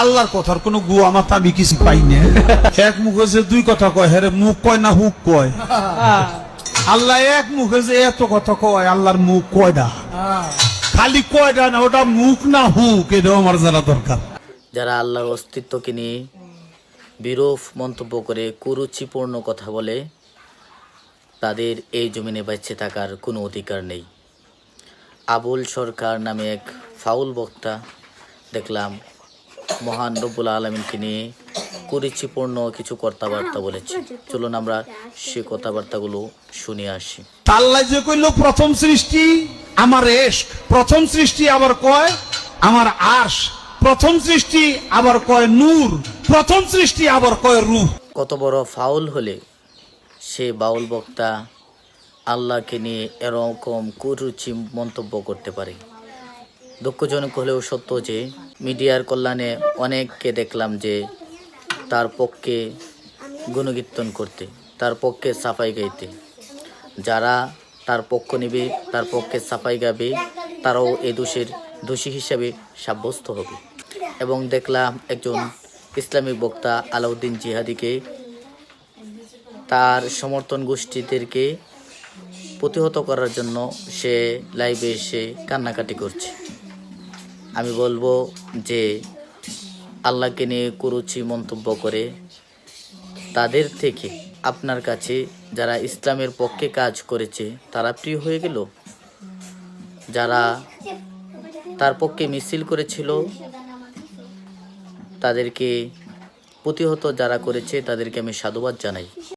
আল্লাহর কথার কোনো গুয়া মাথা আমি কিছু পাই না। এক মুখে যে দুই কথা কয় হ্যাঁ মুখ কয় না হুক কয়। আল্লাহ এক মুখে যে এত কথা কয়, আল্লাহর মুখ কয়টা খালি কয়টা না, ওটা মুখ না হুক, এটাও আমার জানা দরকার। যারা আল্লাহর অস্তিত্বকে নিয়ে বিরূপ মন্তব্য করে কুরুচিপূর্ণ কথা বলে, তাদের এই জমিনে বেঁচে থাকার কোনো অধিকার নেই। আবুল সরকার নামে এক ফাউল বক্তা দেখলাম মহান রব্বুল আলমিনকে নিয়ে কুরুচিপূর্ণ কিছু কথাবার্তা বলেছে চলুন আমরা সে কথাবার্তাগুলো শুনে আসি। আল্লাহ যে কইলো প্রথম সৃষ্টি আমার এশক প্রথম সৃষ্টি আবার কয় আমার আশ প্রথম সৃষ্টি আবার কয় নূর প্রথম সৃষ্টি আবার কয় রূহ। কত বড় ফাউল হলে সে বাউল বক্তা আল্লাহকে নিয়ে এরকম কুরুচি মন্তব্য করতে পারে। দুঃখজনক হলেও সত্য যে মিডিয়ার কল্যাণে অনেককে দেখলাম যে তার পক্ষে গুণকীর্তন করতে, তার পক্ষে সাফাই গাইতে। যারা তার পক্ষ নেবে, তার পক্ষে সাফাই গাবে, তারাও এ দোষের দোষী হিসাবে সাব্যস্ত হবে। এবং দেখলাম একজন ইসলামিক বক্তা আলাউদ্দিন জিহাদিকে তার সমর্থন গোষ্ঠীদেরকে প্রতিহত করার জন্য সে লাইভে এসে কান্নাকাটি করছে। আমি বলব যে আল্লাহকে নিয়ে কুরুচি মন্তব্য করে তাদের থেকে আপনার কাছে যারা ইসলামের পক্ষে কাজ করেছে, তারা প্রিয় হয়ে গেল? যারা তার পক্ষে মিছিল করেছিল, তাদেরকে প্রতিহত যারা করেছে, তাদেরকে আমি সাধুবাদ জানাই।